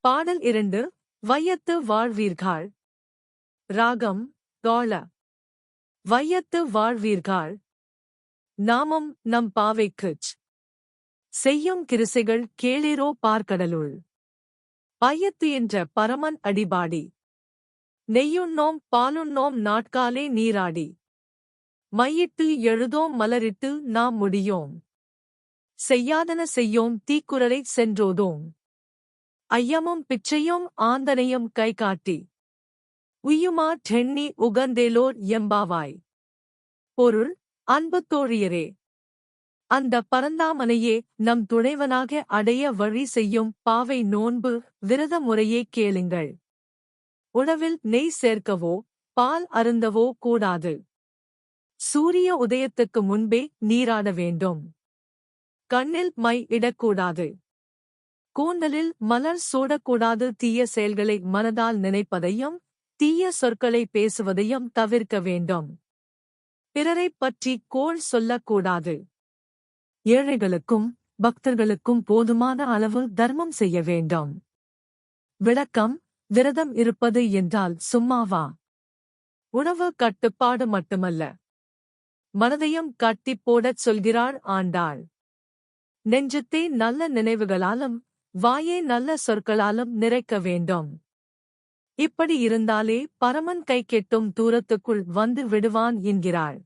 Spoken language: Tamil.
பாடல் இரண்டு வையத்து வாழ்வீர்கள். ராகம் காள வையத்து வாழ்வீர்கள். நாமம் நம் பாவைக்குச். செய்யும் கிருசைகள் கேளிரோ பார்க்கடலுள் பையத்து என்ற பரமன் அடிபாடி. நெய்யுண்ணோம் பாலுண்ணோம் நாட்காலே நீராடி. மையிட்டு எழுதோம் மலரிட்டு நாம் முடியோம். செய்யாதன செய்யோம் தீக்குறளை சென்றோதோம். ஐயமும் பிச்சையும் ஆந்தனையும் கைகாட்டி. உய்யுமா டென்னி உகந்தேலோர் எம்பாவாய். பொருள் அன்பு தோழியரே. அந்த பரந்தாமனையே நம் துணைவனாக அடைய வழி செய்யும் பாவை நோன்பு விரத முறையே கேளுங்கள். உணவில் நெய் சேர்க்கவோ பால் அருந்தவோ கூடாது. சூரிய உதயத்துக்கு முன்பே நீராட வேண்டும். கண்ணில் மை இடக்கூடாது. கூந்தலில் மலர் சூடக்கூடாது தீய செயல்களை மனதால் நினைப்பதையும் தீய சொற்களை பேசுவதையும் தவிர்க்க வேண்டும். பிறரைப் பற்றி கோள் சொல்லக்கூடாது. ஏழைகளுக்கும் பக்தர்களுக்கும் போதுமான அளவு தர்மம் செய்ய வேண்டும். விளக்கம் விரதம் இருப்பது என்றால் சும்மாவா? உணவு கட்டுப்பாடு மட்டுமல்ல. மனதையும் கட்டிப் போடச் சொல்கிறாள் ஆண்டாள். நெஞ்சத்தை நல்ல நினைவுகளாலும் வாயே நல்ல சொற்களாலும் நிறைக்க வேண்டும். இப்படி இருந்தாலே பரமன் கை கெட்டும் தூரத்துக்குள் வந்து விடுவான் என்கிறாள்.